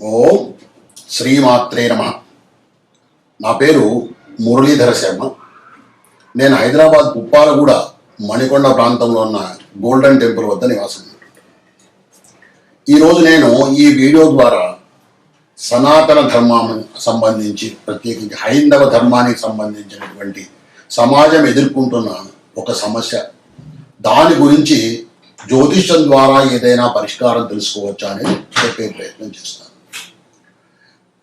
ఓం శ్రీమాత్రే నమ. నా పేరు మురళీధర శర్మ. నేను హైదరాబాద్ కుప్పాలగూడ మణికొండ ప్రాంతంలో ఉన్న గోల్డెన్ టెంపుల్ వద్ద నివాసం. ఈరోజు నేను ఈ వీడియో ద్వారా సనాతన ధర్మానికి సంబంధించి ప్రత్యేకించి హైందవ ధర్మానికి సంబంధించినటువంటి సమాజం ఎదుర్కొంటున్న ఒక సమస్య. దాని గురించి జ్యోతిష్యం ద్వారా ఏదైనా పరిష్కారం తెలుసుకోవచ్చా అని చెప్పే ప్రయత్నం చేస్తాను.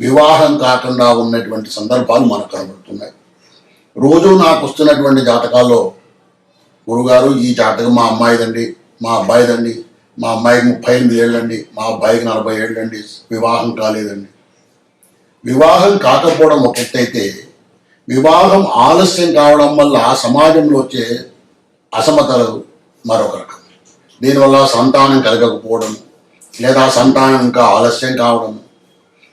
వివాహం కాకుండా ఉన్నటువంటి సందర్భాలు మనకు కనబడుతున్నాయి. రోజు నాకు వస్తున్నటువంటి జాతకాల్లో గురుగారు ఈ జాతకం మా అమ్మాయిదండి మా అబ్బాయిదండి మా అమ్మాయికి ముప్పై ఎనిమిది ఏళ్ళండి మా అబ్బాయికి నలభై ఏళ్ళండి వివాహం కాలేదండి. వివాహం కాకపోవడం ఒకటైతే వివాహం ఆలస్యం కావడం వల్ల సమాజంలో వచ్చే అసమతలు మరొక రకం. దీనివల్ల సంతానం కలగకపోవడం లేదా సంతానం ఇంకా ఆలస్యం కావడం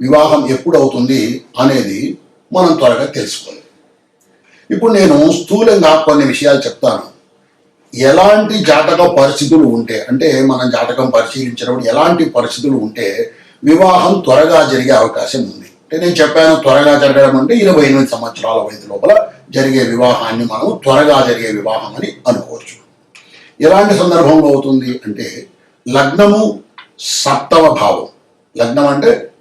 వివాహం ఎప్పుడు అవుతుంది అనేది మనం త్వరగా తెలుసుకోవాలి. ఇప్పుడు నేను స్థూలంగా కొన్ని విషయాలు చెప్తాను. ఎలాంటి జాతక పరిస్థితులు ఉంటే అంటే మనం జాతకం పరిశీలించినప్పుడు ఎలాంటి పరిస్థితులు ఉంటే వివాహం త్వరగా జరిగే అవకాశం ఉంది. అంటే నేను చెప్పాను త్వరగా జరగడం అంటే ఇరవై ఎనిమిది సంవత్సరాల వయసు లోపల జరిగే వివాహాన్ని మనం త్వరగా జరిగే వివాహం అని అనుకోవచ్చు. ఎలాంటి సందర్భంలో అవుతుంది అంటే లగ్నము సప్తమ భావం. లగ్నం అంటే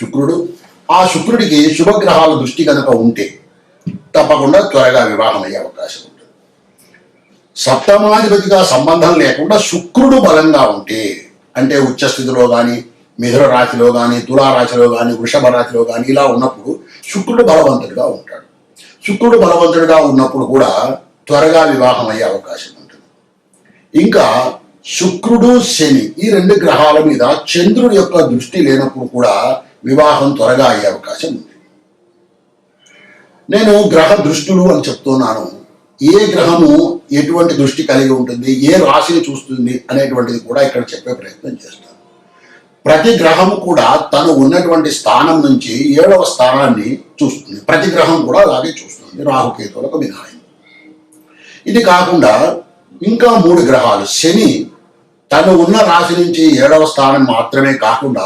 శుక్రుడు ఆ శుక్రుడికి శుభగ్రహాల దృష్టి కనుక ఉంటే తప్పకుండా త్వరగా వివాహం అయ్యే అవకాశం ఉంటుంది. సప్తమాధిపతిగా సంబంధం లేకుండా శుక్రుడు బలంగా ఉంటే అంటే ఉచ్చస్థితిలో కానీ మిథున రాశిలో కానీ తులారాశిలో కానీ వృషభ రాశిలో కానీ ఇలా ఉన్నప్పుడు శుక్రుడు బలవంతుడిగా ఉంటాడు. శుక్రుడు బలవంతుడిగా ఉన్నప్పుడు కూడా త్వరగా వివాహం అయ్యే అవకాశం ఉంటుంది. ఇంకా శుక్రుడు శని ఈ రెండు గ్రహాల మీద చంద్రుడి యొక్క దృష్టి లేనప్పుడు కూడా వివాహం త్వరగా అయ్యే అవకాశం ఉంది. నేను గ్రహ దృష్టులు అని చెప్తున్నాను. ఏ గ్రహము ఎటువంటి దృష్టి కలిగి ఉంటుంది ఏ రాశిని చూస్తుంది అనేటువంటిది కూడా ఇక్కడ చెప్పే ప్రయత్నం చేస్తాను. ప్రతి గ్రహము కూడా తను ఉన్నటువంటి స్థానం నుంచి ఏడవ స్థానాన్ని చూస్తుంది. ప్రతి గ్రహం కూడా అలాగే చూస్తుంది. రాహుకేతువులకు మినహాయింపు. ఇది కాకుండా ఇంకా మూడు గ్రహాలు. శని తను ఉన్న రాశి నుంచి ఏడవ స్థానం మాత్రమే కాకుండా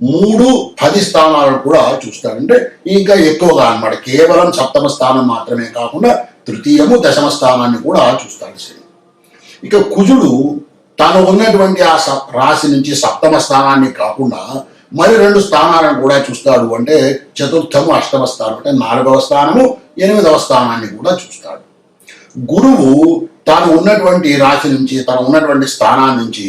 మూడు పది స్థానాలను కూడా చూస్తాడంటే ఇంకా ఎక్కువగా అన్నమాట. కేవలం సప్తమ స్థానం మాత్రమే కాకుండా తృతీయము దశమ స్థానాన్ని కూడా చూస్తాడు శని ఇక కుజుడు తను ఉన్నటువంటి ఆ సప్- రాశి నుంచి సప్తమ స్థానాన్ని కాకుండా మరి రెండు స్థానాలను కూడా చూస్తాడు. అంటే చతుర్థము అష్టమ స్థానం అంటే నాలుగవ స్థానము ఎనిమిదవ స్థానాన్ని కూడా చూస్తాడు. గురువు తాను ఉన్నటువంటి రాశి నుంచి తను ఉన్నటువంటి స్థానాన్ని నుంచి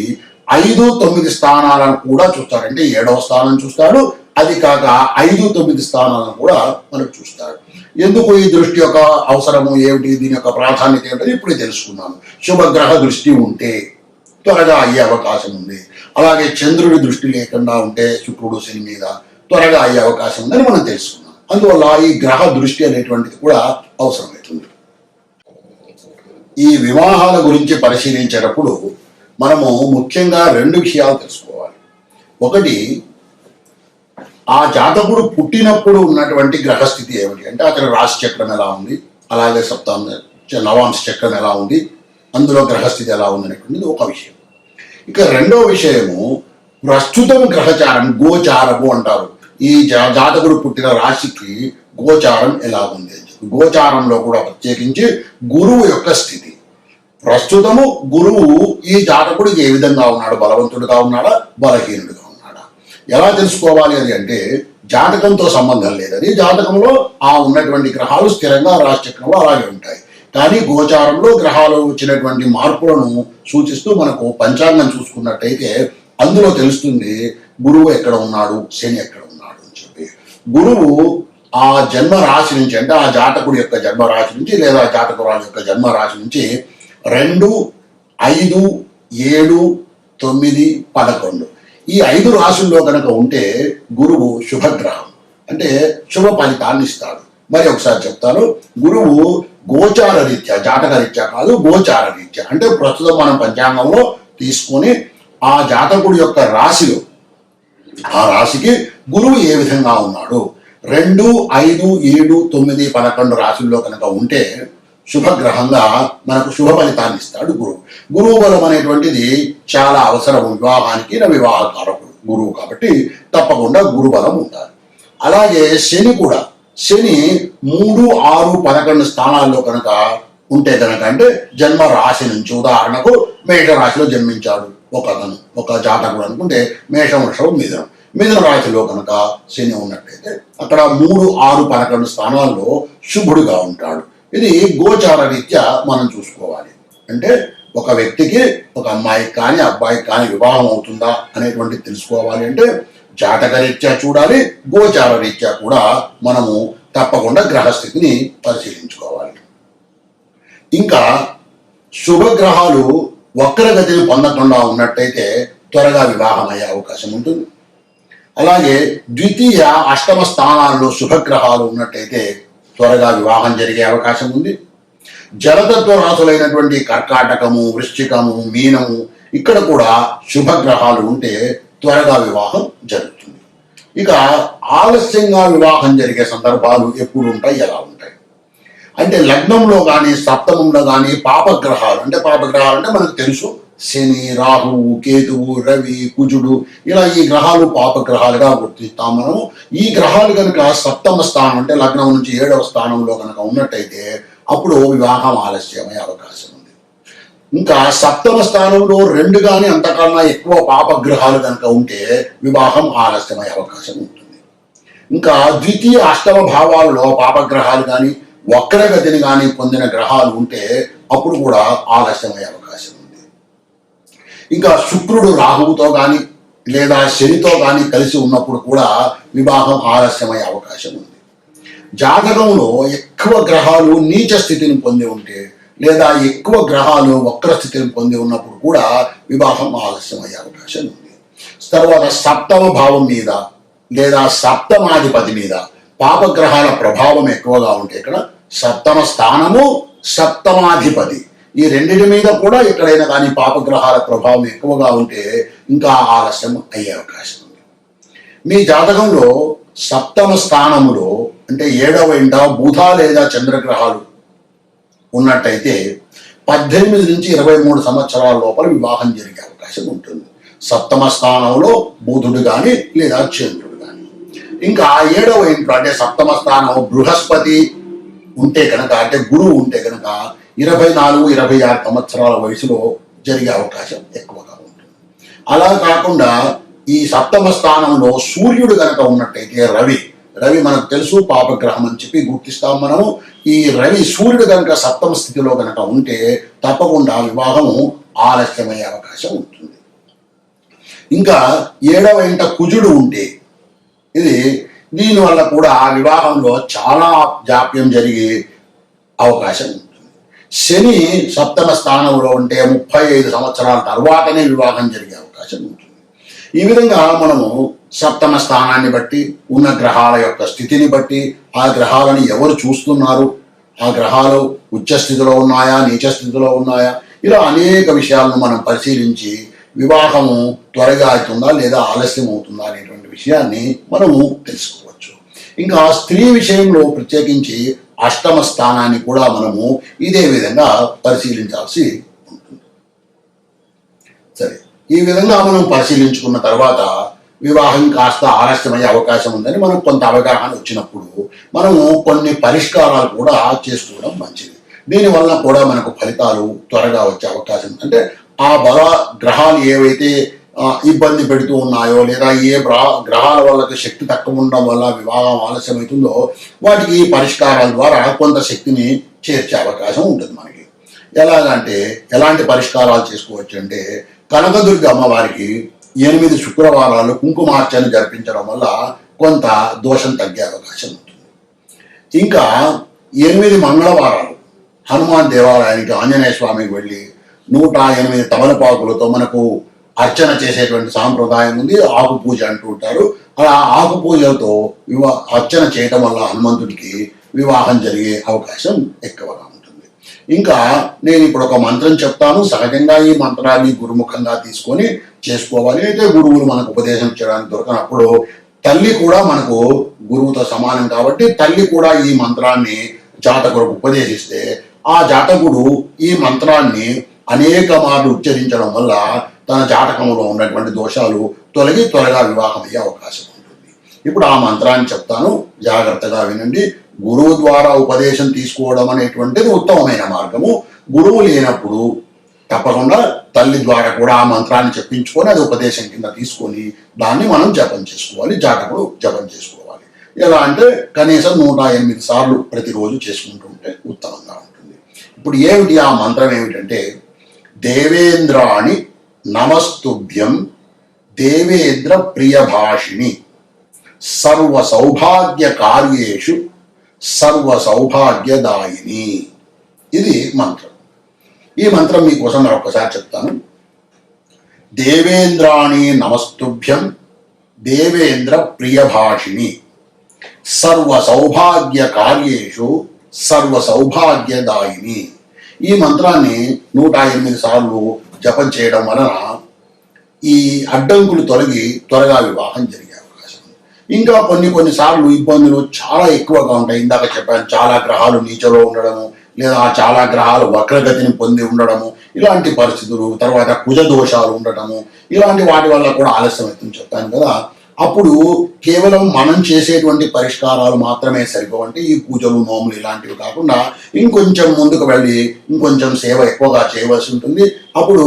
ఐదు తొమ్మిది స్థానాలను కూడా చూస్తాడు అంటే ఏడవ స్థానం చూస్తాడు అది కాక ఐదు తొమ్మిది స్థానాలను కూడా మనకు చూస్తాడు ఎందుకు ఈ దృష్టి యొక్క అవసరము ఏమిటి? దీని యొక్క ప్రాధాన్యత ఏమిటి ఇప్పుడే తెలుసుకున్నాను. శుభగ్రహ దృష్టి ఉంటే త్వరగా అయ్యే అవకాశం ఉంది. అలాగే చంద్రుడి దృష్టి లేకుండా ఉంటే శుక్రుడు శని మీద త్వరగా అయ్యే అవకాశం ఉందని మనం తెలుసుకున్నాం. అందువల్ల ఈ గ్రహ దృష్టి అనేటువంటిది కూడా అవసరమవుతుంది. ఈ వివాహాల గురించి పరిశీలించేటప్పుడు మనము ముఖ్యంగా రెండు విషయాలు తెలుసుకోవాలి. ఒకటి ఆ జాతకుడు పుట్టినప్పుడు ఉన్నటువంటి గ్రహస్థితి ఏమిటి? అంటే అతని రాశి చక్రం ఎలా ఉంది? అలాగే సప్తాం నవాంశ చక్రం ఎలా ఉంది? అందులో గ్రహస్థితి ఎలా ఉంది అనేటువంటిది ఒక విషయం. ఇక రెండో విషయము ప్రస్తుతం గ్రహచారం గోచారము అంటారు. ఈ జాతకుడు పుట్టిన రాశికి గోచారం ఎలా ఉంది అని చెప్పి. గోచారంలో కూడా ప్రత్యేకించి గురువు యొక్క స్థితి. ప్రస్తుతము గురువు ఈ జాతకుడికి ఏ విధంగా ఉన్నాడు? బలవంతుడిగా ఉన్నాడా? బలహీనుడిగా ఉన్నాడా? ఎలా తెలుసుకోవాలి అని అంటే జాతకంతో సంబంధం లేదని జాతకంలో ఆ ఉన్నటువంటి గ్రహాలు స్థిరంగా రాశిచక్రంలో అలాగే ఉంటాయి. కానీ గోచారంలో గ్రహాలు వచ్చినటువంటి మార్పులను సూచిస్తూ మనకు పంచాంగం చూసుకున్నట్టయితే అందులో తెలుస్తుంది గురువు ఎక్కడ ఉన్నాడు? శని ఎక్కడ ఉన్నాడు అని చెప్పి. గురువు ఆ జన్మ రాశి నుంచి అంటే ఆ జాతకుడి యొక్క జన్మ రాశి నుంచి లేదా జాతకురాలు యొక్క జన్మ రాశి నుంచి రెండు ఐదు ఏడు తొమ్మిది పదకొండు. ఈ ఐదు రాశుల్లో కనుక ఉంటే గురువు శుభగ్రహం. అంటే శుభ ఫలితాన్ని ఇస్తాడు. మరి ఒకసారి చెప్తాను. గురువు గోచార రీత్యా జాతక రీత్యా కాదు గోచార రీత్యా. అంటే ప్రస్తుతం మనం పంచాంగంలో తీసుకొని ఆ జాతకుడి యొక్క రాశిలో ఆ రాశికి గురువు ఏ విధంగా ఉన్నాడు? రెండు ఐదు ఏడు తొమ్మిది పదకొండు రాశుల్లో కనుక ఉంటే శుభగ్రహంగా మనకు శుభ ఫలితాన్ని ఇస్తాడు గురువు. గురువు బలం అనేటువంటిది చాలా అవసరం వివాహానికి నా వివాహ కారకుడు గురువు కాబట్టి తప్పకుండా గురు బలం ఉండాలి. అలాగే శని కూడా. శని మూడు ఆరు పదకొండు స్థానాల్లో కనుక ఉంటే కనుక అంటే జన్మ రాశి నుంచి ఉదాహరణకు మేష రాశిలో జన్మించాడు ఒక అతను ఒక జాతకుడు అనుకుంటే మేషం వృషభం మిథునం. మిథున రాశిలో కనుక శని ఉన్నట్టయితే అక్కడ మూడు ఆరు పదకొండు స్థానాల్లో శుభుడుగా ఉంటాడు. ఇది గోచార రీత్యా మనం చూసుకోవాలి. అంటే ఒక వ్యక్తికి ఒక అమ్మాయికి కానీ అబ్బాయికి కానీ వివాహం అవుతుందా అనేటువంటిది తెలుసుకోవాలి. అంటే జాతక రీత్యా చూడాలి గోచార రీత్యా కూడా మనము తప్పకుండా గ్రహస్థితిని పరిశీలించుకోవాలి. ఇంకా శుభగ్రహాలు వక్రగతిని పొందకుండా ఉన్నట్టయితే త్వరగా వివాహం అయ్యే అవకాశం ఉంటుంది. అలాగే ద్వితీయ అష్టమ స్థానాల్లో శుభగ్రహాలు ఉన్నట్టయితే త్వరగా వివాహం జరిగే అవకాశం ఉంది. జలతత్వ రాసులైనటువంటి కర్కాటకము వృశ్చికము మీనము ఇక్కడ కూడా శుభగ్రహాలు ఉంటే త్వరగా వివాహం జరుగుతుంది. ఇక ఆలస్యంగా వివాహం జరిగే సందర్భాలు ఎప్పుడు ఉంటాయి ఎలా ఉంటాయి? అంటే లగ్నంలో కానీ సప్తమంలో కానీ పాపగ్రహాలు అంటే పాపగ్రహాలు అంటే మనకు తెలుసు శని రాహువు కేతువు రవి కుజుడు ఇలా ఈ గ్రహాలు పాపగ్రహాలుగా గుర్తిస్తాం మనం ఈ గ్రహాలు కనుక సప్తమ స్థానం అంటే లగ్నం నుంచి ఏడవ స్థానంలో కనుక ఉన్నట్టయితే అప్పుడు వివాహం ఆలస్యమయ్యే అవకాశం ఉంది. ఇంకా సప్తమ స్థానంలో రెండు కానీ అంతకన్నా ఎక్కువ పాపగ్రహాలు కనుక ఉంటే వివాహం ఆలస్యమయ్యే అవకాశం ఉంటుంది. ఇంకా ద్వితీయ అష్టమ భావాలలో పాపగ్రహాలు కానీ వక్రగతిని కానీ పొందిన గ్రహాలు ఉంటే అప్పుడు కూడా ఆలస్యమయ్యే అవకాశం ఇంకా శుక్రుడు రాహువుతో కానీ లేదా శనితో కానీ కలిసి ఉన్నప్పుడు కూడా వివాహం ఆలస్యమయ్యే అవకాశం ఉంది. జాతకంలో ఎక్కువ గ్రహాలు నీచ స్థితిని పొంది ఉంటే లేదా ఎక్కువ గ్రహాలు వక్ర స్థితిని పొంది ఉన్నప్పుడు కూడా వివాహం ఆలస్యమయ్యే అవకాశం ఉంది. తర్వాత సప్తమ భావం మీద లేదా సప్తమాధిపతి మీద పాపగ్రహాల ప్రభావం ఎక్కువగా ఉంటే ఇక్కడ సప్తమ స్థానము సప్తమాధిపతి. ఈ రెండింటి మీద కూడా ఎక్కడైనా కానీ పాపగ్రహాల ప్రభావం ఎక్కువగా ఉంటే ఇంకా ఆలస్యం అయ్యే అవకాశం ఉంది. మీ జాతకంలో సప్తమ స్థానములో అంటే ఏడవ ఇంట బుధ లేదా చంద్రగ్రహాలు ఉన్నట్టయితే పద్దెనిమిది నుంచి ఇరవై మూడు సంవత్సరాల లోపల వివాహం జరిగే అవకాశం ఉంటుంది. సప్తమ స్థానంలో బుధుడు కానీ లేదా చంద్రుడు కానీ ఇంకా ఏడవ ఇంట్లో అంటే సప్తమ స్థానం బృహస్పతి ఉంటే కనుక అంటే గురువు ఉంటే కనుక ఇరవై నాలుగు ఇరవై ఆరు సంవత్సరాల వయసులో జరిగే అవకాశం ఎక్కువగా ఉంటుంది. అలా కాకుండా ఈ సప్తమ స్థానంలో సూర్యుడు కనుక ఉన్నట్టయితే రవి రవి మనకు తెలుసు పాపగ్రహం అని చెప్పి గుర్తిస్తాం మనము. ఈ రవి సూర్యుడు కనుక సప్తమ స్థితిలో కనుక ఉంటే తప్పకుండా వివాహము ఆలస్యమయ్యే అవకాశం ఉంటుంది. ఇంకా ఏడవ ఇంట కుజుడు ఉంటే ఇది దీనివల్ల కూడా ఆ వివాహంలో చాలా జాప్యం జరిగే అవకాశం ఉంది శని సప్తమ స్థానంలో ఉంటే ముప్పై ఐదు సంవత్సరాల తర్వాతనే వివాహం జరిగే అవకాశం ఉంటుంది. ఈ విధంగా మనము సప్తమ స్థానాన్ని బట్టి ఉన్న గ్రహాల యొక్క స్థితిని బట్టి ఆ గ్రహాలను ఎవరు చూస్తున్నారు? ఆ గ్రహాలు ఉచ్చ స్థితిలో ఉన్నాయా నీచ స్థితిలో ఉన్నాయా? ఇలా అనేక విషయాలను మనం పరిశీలించి వివాహము త్వరగా అవుతుందా లేదా ఆలస్యం అవుతుందా అనేటువంటి విషయాన్ని మనము తెలుసుకోవచ్చు. ఇంకా స్త్రీ విషయంలో ప్రత్యేకించి అష్టమ స్థానాన్ని కూడా మనము ఇదే విధంగా పరిశీలించాల్సి ఉంటుంది. సరే ఈ విధంగా మనం పరిశీలించుకున్న తర్వాత వివాహం కాస్త ఆలస్యమయ్యే అవకాశం ఉందని మనకు కొంత అవగాహన వచ్చినప్పుడు మనము కొన్ని పరిష్కారాలు కూడా చేసుకోవడం మంచిది. దీనివల్ల కూడా మనకు ఫలితాలు త్వరగా వచ్చే అవకాశం అంటే ఆ బల గ్రహాలు ఏవైతే ఇబ్బంది పెడుతూ ఉన్నాయో లేదా ఏ గ్రహాల వల్ల శక్తి తక్కువ ఉండడం వల్ల వివాహం ఆలస్యమవుతుందో వాటికి ఈ పరిష్కారాల ద్వారా కొంత శక్తిని చేర్చే అవకాశం ఉంటుంది మనకి. ఎలాగంటే ఎలాంటి పరిష్కారాలు చేసుకోవచ్చు అంటే కనకదుర్గ అమ్మవారికి ఎనిమిది శుక్రవారాలు కుంకుమార్చన జరిపించడం వల్ల కొంత దోషం తగ్గే అవకాశం ఉంటుంది. ఇంకా ఎనిమిది మంగళవారాలు హనుమాన్ దేవాలయానికి ఆంజనేయ స్వామికి వెళ్ళి నూట ఎనిమిది తమలపాకులతో మనకు అర్చన చేసేటువంటి సాంప్రదాయం ఉంది ఆకు పూజ అంటూ ఉంటారు. అలా ఆకు పూజలతో వివా అర్చన చేయటం వల్ల హనుమంతుడికి వివాహం జరిగే అవకాశం ఎక్కువగా ఉంటుంది. ఇంకా నేను ఇప్పుడు ఒక మంత్రం చెప్తాను. సహజంగా ఈ మంత్రాన్ని గురుముఖంగా తీసుకొని చేసుకోవాలి. అయితే గురువులు మనకు ఉపదేశం చేయడానికి దొరకనప్పుడు తల్లి కూడా మనకు గురువుతో సమానం కాబట్టి తల్లి కూడా ఈ మంత్రాన్ని జాతకులకు ఉపదేశిస్తే ఆ జాతకుడు ఈ మంత్రాన్ని అనేక మార్లు ఉచ్చరించడం వల్ల తన జాతకంలో ఉన్నటువంటి దోషాలు తొలగి త్వరగా వివాహం అయ్యే అవకాశం ఉంటుంది. ఇప్పుడు ఆ మంత్రాన్ని చెప్తాను. జాగ్రత్తగా వినండి. గురువు ద్వారా ఉపదేశం తీసుకోవడం అనేటువంటిది ఉత్తమమైన మార్గము. గురువు లేనప్పుడు తప్పకుండా తల్లి ద్వారా కూడా ఆ మంత్రాన్ని చెప్పించుకొని అది ఉపదేశం కింద తీసుకొని దాన్ని మనం జపం చేసుకోవాలి. జాతకుడు జపం చేసుకోవాలి. ఎలా అంటే కనీసం నూట ఎనిమిది సార్లు ప్రతిరోజు చేసుకుంటూ ఉంటే ఉత్తమంగా ఉంటుంది. ఇప్పుడు ఏమిటి ఆ మంత్రం ఏమిటంటే దేవేంద్రాణి నమస్తుభ్యం దేవేంద్ర ప్రియభాషిణి. సర్వ సౌభాగ్య కార్యేషు సర్వ సౌభాగ్యదాయిని ఇది మంత్రం. ఈ మంత్రం మీకోసం మరొకసారి చెప్తాను. దేవేంద్రాణి నమస్తుభ్యం దేవేంద్ర ప్రియభాషిణి. సర్వ సౌభాగ్య కార్యేషు సర్వ సౌభాగ్యదాయిని ఈ మంత్రాన్ని నూట ఎనిమిది సార్లు జపం చేయడం వలన ఈ అడ్డంకులు తొలగి త్వరగా వివాహం జరిగే అవకాశం ఉంది. ఇంకా కొన్ని కొన్ని సార్లు ఇబ్బందులు చాలా ఎక్కువగా ఉంటాయి. ఇందాక చెప్పాను చాలా గ్రహాలు నీచలో ఉండడము లేదా చాలా గ్రహాలు వక్రగతిని పొంది ఉండడము ఇలాంటి పరిస్థితులు తర్వాత కుజ దోషాలు ఉండటము ఇలాంటి వాటి వల్ల కూడా ఆలస్యం అవుతుంది. చెప్పాను కదా అప్పుడు కేవలం మనం చేసేటువంటి పరిష్కారాలు మాత్రమే సరిపోవంటే ఈ పూజలు నోములు ఇలాంటివి కాకుండా ఇంకొంచెం ముందుకు వెళ్ళి ఇంకొంచెం సేవ ఎక్కువగా చేయవలసి ఉంటుంది. అప్పుడు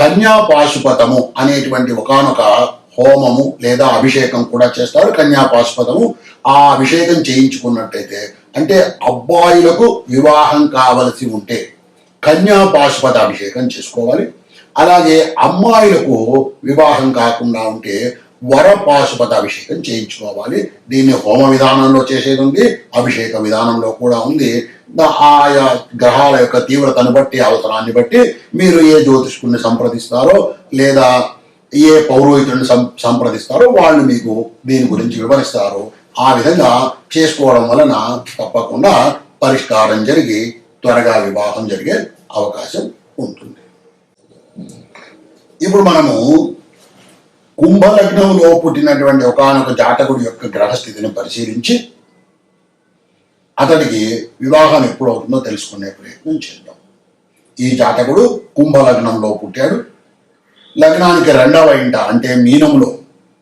కన్యా పాశుపతము అనేటువంటి ఒకానొక హోమము లేదా అభిషేకం కూడా చేస్తారు. కన్యా పాశుపతము ఆ అభిషేకం చేయించుకున్నట్టయితే అంటే అబ్బాయిలకు వివాహం కావలసి ఉంటే కన్యా పాశుపత అభిషేకం చేసుకోవాలి. అలాగే అమ్మాయిలకు వివాహం కాకుండా ఉంటే వరపాశుపత అభిషేకం చేయించుకోవాలి. దీన్ని హోమ విధానంలో చేసేది ఉంది అభిషేక విధానంలో కూడా ఉంది. ఆయా గ్రహాల యొక్క తీవ్రతను బట్టి అవసరాన్ని బట్టి మీరు ఏ జ్యోతిష్కుని సంప్రదిస్తారో లేదా ఏ పౌరోహితుడిని సం సంప్రదిస్తారో వాళ్ళు మీకు దీని గురించి వివరిస్తారు. ఆ విధంగా చేసుకోవడం వలన తప్పకుండా పరిష్కారం జరిగి త్వరగా వివాహం జరిగే అవకాశం ఉంటుంది. ఇప్పుడు మనము కుంభలగ్నంలో పుట్టినటువంటి ఒకానొక జాతకుడి యొక్క గ్రహస్థితిని పరిశీలించి అతడికి వివాహం ఎప్పుడు అవుతుందో తెలుసుకునే ప్రయత్నం చేద్దాం. ఈ జాతకుడు కుంభలగ్నంలో పుట్టాడు. లగ్నానికి రెండవ ఇంట అంటే మీనంలో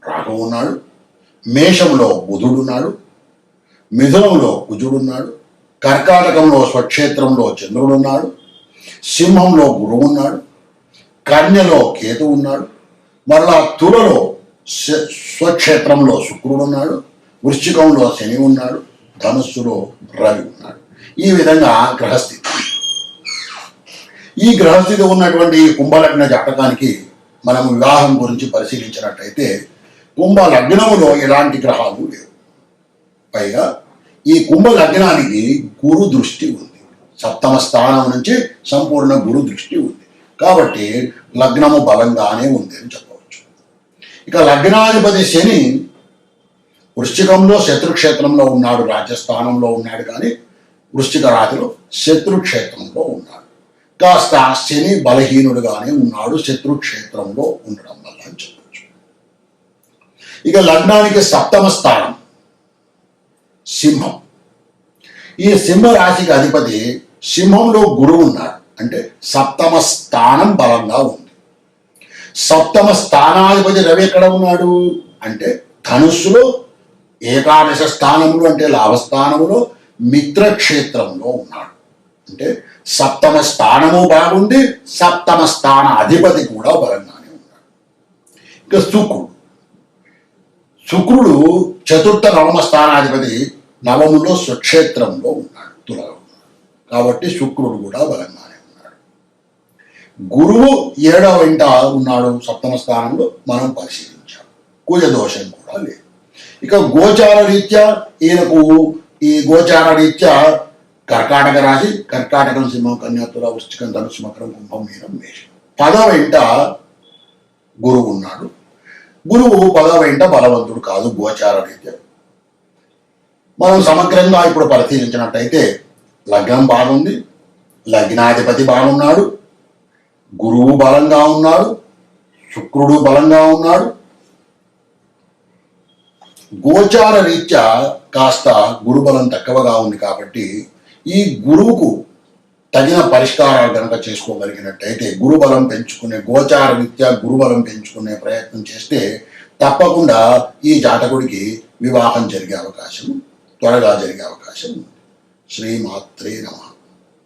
రాహు ఉన్నాడు. మేషంలో బుధుడున్నాడు మిథునంలో కుజుడున్నాడు కర్కాటకంలో స్వక్షేత్రంలో చంద్రుడున్నాడు సింహంలో గురువు ఉన్నాడు. కన్యలో కేతు ఉన్నాడు. మరలా తులలో స్వక్షేత్రంలో శుక్రుడు ఉన్నాడు వృశ్చికంలో శని ఉన్నాడు ధనస్సులో రవి ఉన్నాడు. ఈ విధంగా గ్రహస్థితి. ఈ గ్రహస్థితి ఉన్నటువంటి కుంభలగ్న జాతకానికి మనం వివాహం గురించి పరిశీలించినట్టయితే కుంభ లగ్నములో ఎలాంటి గ్రహాలు లేవు. పైగా ఈ కుంభ లగ్నానికి గురు దృష్టి ఉంది. సప్తమ స్థానం నుంచి సంపూర్ణ గురు దృష్టి ఉంది. కాబట్టి లగ్నము బలంగానే ఉంది అని చెప్పారు ఇక లగ్నాధిపతి శని వృశ్చికంలో శత్రుక్షేత్రంలో ఉన్నాడు రాజస్థానంలో ఉన్నాడు కానీ వృశ్చిక రాశిలో శత్రుక్షేత్రంలో ఉన్నాడు. కాస్త శని బలహీనుడుగానే ఉన్నాడు శత్రుక్షేత్రంలో ఉండడం వల్ల అని చెప్పచ్చు. ఇక లగ్నానికి సప్తమ స్థానం సింహం. ఈ సింహ రాశికి అధిపతి సింహంలో గురువు ఉన్నాడు. అంటే సప్తమ స్థానం బలంగా ఉంది. సప్తమ స్థానాధిపతి రవి ఎక్కడ ఉన్నాడు? అంటే ధనుస్సులో ఏకాదశ స్థానములు అంటే లాభస్థానములో మిత్రక్షేత్రంలో ఉన్నాడు. అంటే సప్తమ స్థానము బాగుంది సప్తమ స్థాన అధిపతి కూడా బలంగానే ఉన్నాడు. ఇక శుక్రుడు. శుక్రుడు చతుర్థ నవమ స్థానాధిపతి నవములో స్వక్షేత్రంలో ఉన్నాడు తులలో కాబట్టి శుక్రుడు కూడా బలంగా గురువు ఏడవ వెంట ఉన్నాడు సప్తమ స్థానంలో మనం పరిశీలించాం. కుజ దోషం కూడా లేదు. ఇక గోచార రీత్యా ఈయనకు ఈ గోచార రీత్యా కర్కాటక రాశి కర్కాటకం సింహం కన్యాతుల వృశ్చికం ధనుసు మకరం కుంభం మీనం మేషం. పదవ వెంట గురువు ఉన్నాడు. గురువు పదవ వెంట బలవంతుడు కాదు గోచార రీత్యా. మనం సమగ్రంగా ఇప్పుడు పరిశీలించినట్టయితే లగ్నం బాగుంది లగ్నాధిపతి బాగున్నాడు గురువు బలంగా ఉన్నాడు శుక్రుడు బలంగా ఉన్నాడు. గోచార రీత్యా కాస్త గురుబలం తక్కువగా ఉంది కాబట్టి ఈ గురువుకు తగిన పరిష్కారాలు కనుక చేసుకోగలిగినట్టయితే గురుబలం పెంచుకునే గోచార రీత్యా గురుబలం పెంచుకునే ప్రయత్నం చేస్తే తప్పకుండా ఈ జాతకుడికి వివాహం జరిగే అవకాశం త్వరగా జరిగే అవకాశం ఉంది. శ్రీమాత్రే నమ.